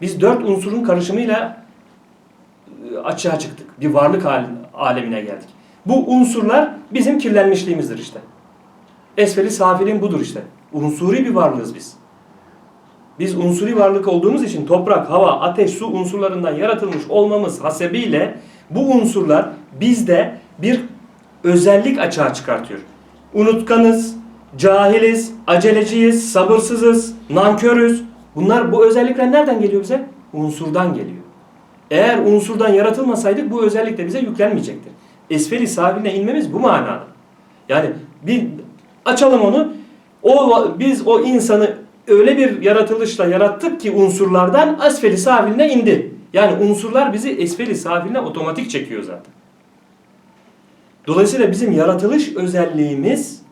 Biz dört unsurun karışımıyla e, açığa çıktık. Bir varlık alemine geldik. Bu unsurlar bizim kirlenmişliğimizdir işte. Esfeli safilin budur işte. Unsuri bir varlığız biz. Biz unsuri varlık olduğumuz için toprak, hava, ateş, su unsurlarından yaratılmış olmamız hasebiyle bu unsurlar bizde bir özellik açığa çıkartıyor. Unutkanız, cahiliz, aceleciyiz, sabırsızız, nankörüz. Bunlar bu özellikler nereden geliyor bize? Unsurdan geliyor. Eğer unsurdan yaratılmasaydık bu özellik de bize yüklenmeyecektir. Esfeli sahiline inmemiz bu manada. Yani bir açalım onu. O biz o insanı öyle bir yaratılışla yarattık ki unsurlardan esfeli safiline indi. Yani unsurlar bizi esfeli safiline otomatik çekiyor zaten. Dolayısıyla bizim yaratılış özelliğimiz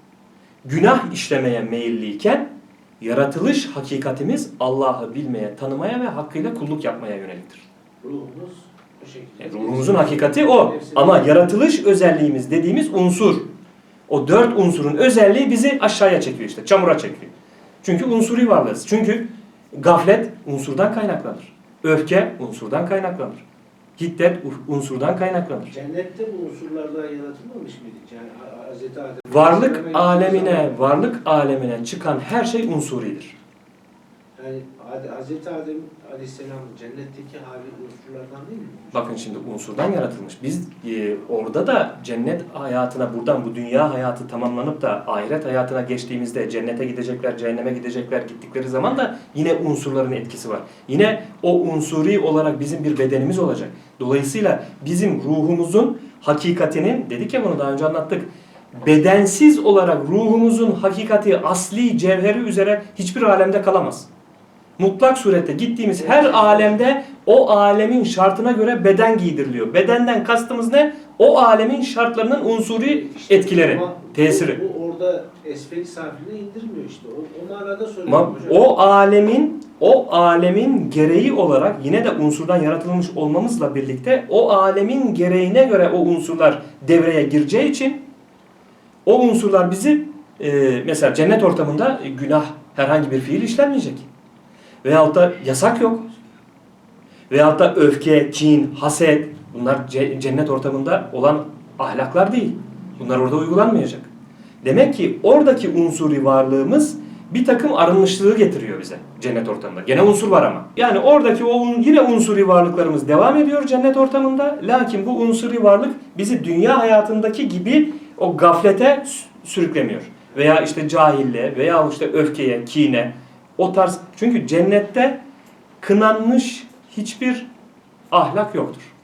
günah işlemeye meyilliyken yaratılış hakikatimiz Allah'ı bilmeye, tanımaya ve hakkıyla kulluk yapmaya yöneliktir. Ruhumuz bu şekilde. E, ruhumuzun hakikati o. Ama yaratılış özelliğimiz dediğimiz unsur. O dört unsurun özelliği bizi aşağıya çekiyor işte. Çamura çekiyor. Çünkü unsuri varlığız. Çünkü gaflet unsurdan kaynaklanır. Öfke unsurdan kaynaklanır. Hiddet unsurdan kaynaklanır. Cennette bu unsurlardan yaratılmamış mıydık? Yani Hz. Adem Varlık alemine, varlık alemine çıkan her şey unsuridir. Yani Hz. Adem Aleyhisselam cennetteki hali unsurlardan değil mi? Bakın şimdi unsurdan yaratılmış. Biz e, orada da cennet hayatına buradan bu dünya hayatı tamamlanıp da ahiret hayatına geçtiğimizde cennete gidecekler, cehenneme gidecekler gittikleri zaman da yine unsurların etkisi var. Yine o unsuri olarak bizim bir bedenimiz olacak. Dolayısıyla bizim ruhumuzun hakikatinin dedik ya bunu daha önce anlattık. Bedensiz olarak ruhumuzun hakikati asli cevheri üzere hiçbir alemde kalamaz. Mutlak surette gittiğimiz her alemde o alemin şartına göre beden giydiriliyor. Bedenden kastımız ne? O alemin şartlarının unsuri etkileri, Ama tesiri. Bu, bu orada esfeli safiline indirmiyor işte. O, o manada söylüyorum Ama hocam. o alemin o alemin gereği olarak yine de unsurdan yaratılmış olmamızla birlikte o alemin gereğine göre o unsurlar devreye gireceği için o unsurlar bizi e, mesela cennet ortamında e, günah herhangi bir fiil işlenmeyecek. Veyahut da yasak yok. Veyahut da öfke, kin, haset bunlar ce- cennet ortamında olan ahlaklar değil. Bunlar orada uygulanmayacak. Demek ki oradaki unsuri varlığımız bir takım arınmışlığı getiriyor bize cennet ortamında. Gene unsur var ama. Yani oradaki o yine unsuri varlıklarımız devam ediyor cennet ortamında. Lakin bu unsuri varlık bizi dünya hayatındaki gibi o gaflete sü- sürüklemiyor. Veya işte cahille veya işte öfkeye, kine o tarz. Çünkü cennette kınanmış hiçbir ahlak yoktur.